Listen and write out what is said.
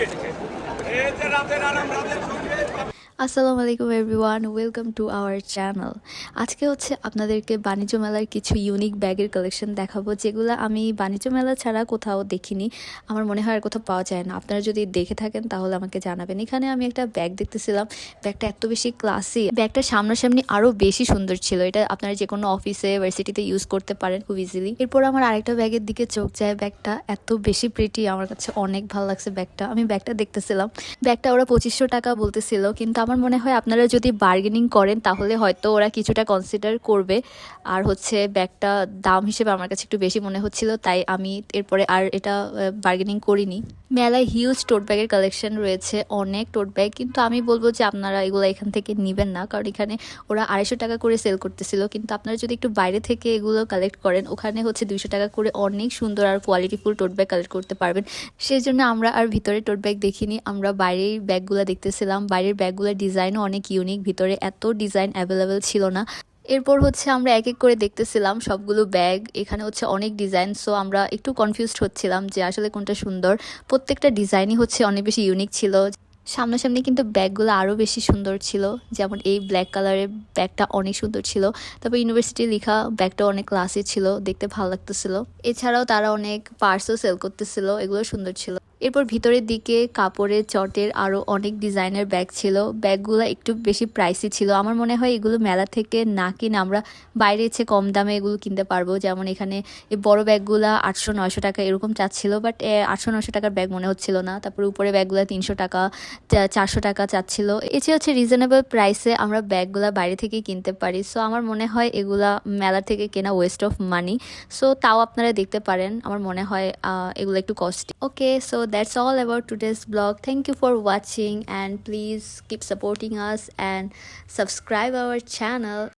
এই যে রাতের আরাম রাতের সঙ্গে আসসালামু আলাইকুম everyone welcome to our channel আজকে হচ্ছে আপনাদেরকে বাণিজ্য মেলার কিছু ইউনিক ব্যাগের কালেকশন দেখাবো, যেগুলো আমি বাণিজ্য মেলা ছাড়া কোথাও দেখিনি। আমার মনে হয় আর কোথাও পাওয়া যায় না। আপনারা যদি দেখে থাকেন, তাহলে আমাকে জানাবেন। এখানে আমি একটা ব্যাগ দেখতেছিলাম। ব্যাগটা এত বেশি ক্লাসি ব্যাগটা সামনাসামনি আরও বেশি সুন্দর ছিল। এটা আপনারা যে কোনো অফিসে ভার্সিটিতে ইউজ করতে পারেন খুব ইজিলি এরপর আমার আরেকটা ব্যাগের দিকে চোখ যায়। ব্যাগটা এত বেশি প্রিটি আমার কাছে অনেক ভালো লাগছে ব্যাগটা আমি ব্যাগটা দেখতেছিলাম। ব্যাগটা ওরা পঁচিশশো টাকা বলতেছিল, কিন্তু আমার মনে হয় আপনারা যদি বার্গেনিং করেন, তাহলে হয়তো ওরা কিছুটা কনসিডার করবে। আর হচ্ছে ব্যাগটা দাম হিসেবে আমার কাছে একটু বেশি মনে হচ্ছিল, তাই আমি এরপরে আর এটা বার্গেনিং করিনি। মেলায় হিউজ টোট ব্যাগের কালেকশন রয়েছে, অনেক টোট ব্যাগ কিন্তু আমি বলব যে আপনারা এগুলো এখান থেকে নেবেন না, কারণ এখানে ওরা আড়াইশো টাকা করে সেল করতেছিল। কিন্তু আপনারা যদি একটু বাইরে থেকে এগুলো কালেক্ট করেন, ওখানে হচ্ছে দুইশো টাকা করে অনেক সুন্দর আর কোয়ালিটিফুল টোট ব্যাগ কালেক্ট করতে পারবেন। সেই জন্য আমরা আর ভিতরে টোট ব্যাগ দেখিনি, আমরা বাইরের ব্যাগগুলো দেখতেছিলাম, বাইরের ব্যাগগুলোর ডিজাইনও অনেক ইউনিক ভিতরে এত ডিজাইন অ্যাভেলেবেল ছিল না। এরপর হচ্ছে আমরা এক এক করে দেখতেছিলাম সবগুলো ব্যাগ এখানে হচ্ছে অনেক ডিজাইন সো আমরা একটু কনফিউজড হচ্ছিলাম যে আসলে কোনটা সুন্দর। প্রত্যেকটা ডিজাইনই হচ্ছে অনেক বেশি ইউনিক ছিল। সামনাসামনি কিন্তু ব্যাগগুলো আরও বেশি সুন্দর ছিল, যেমন এই ব্ল্যাক কালারের ব্যাগটা অনেক সুন্দর ছিল। তারপর ইউনিভার্সিটি লেখা ব্যাগটা অনেক ক্লাসি ছিল, দেখতে ভালো লাগতেছিল। এছাড়াও তারা অনেক পার্সও সেল করতেছিল, এগুলো সুন্দর ছিল। এরপর ভিতরের দিকে কাপড়ের, চটের আরও অনেক ডিজাইনের ব্যাগ ছিল। ব্যাগগুলো একটু বেশি প্রাইসি ছিল। আমার মনে হয় এগুলো মেলা থেকে না কিনে আমরা বাইরে ইচ্ছে কম দামে এগুলো কিনতে পারব। যেমন এখানে এই বড় ব্যাগগুলো আটশো নয়শো টাকা এরকম চাচ্ছিল বাট আটশো নয়শো টাকার ব্যাগ মনে হচ্ছিল না। তারপর উপরে ব্যাগগুলো তিনশো টাকা চারশো টাকা চাচ্ছিল। এছাড়া হচ্ছে রিজনেবল প্রাইসে আমরা ব্যাগগুলো বাইরে থেকে কিনতে পারি। সো আমার মনে হয় এগুলা মেলা থেকে কেনা ওয়েস্ট অফ মানি সো তাও আপনারা দেখতে পারেন। আমার মনে হয় এগুলো একটু costly okay so that's all about today's blog thank you for watching and please keep supporting us and subscribe our channel.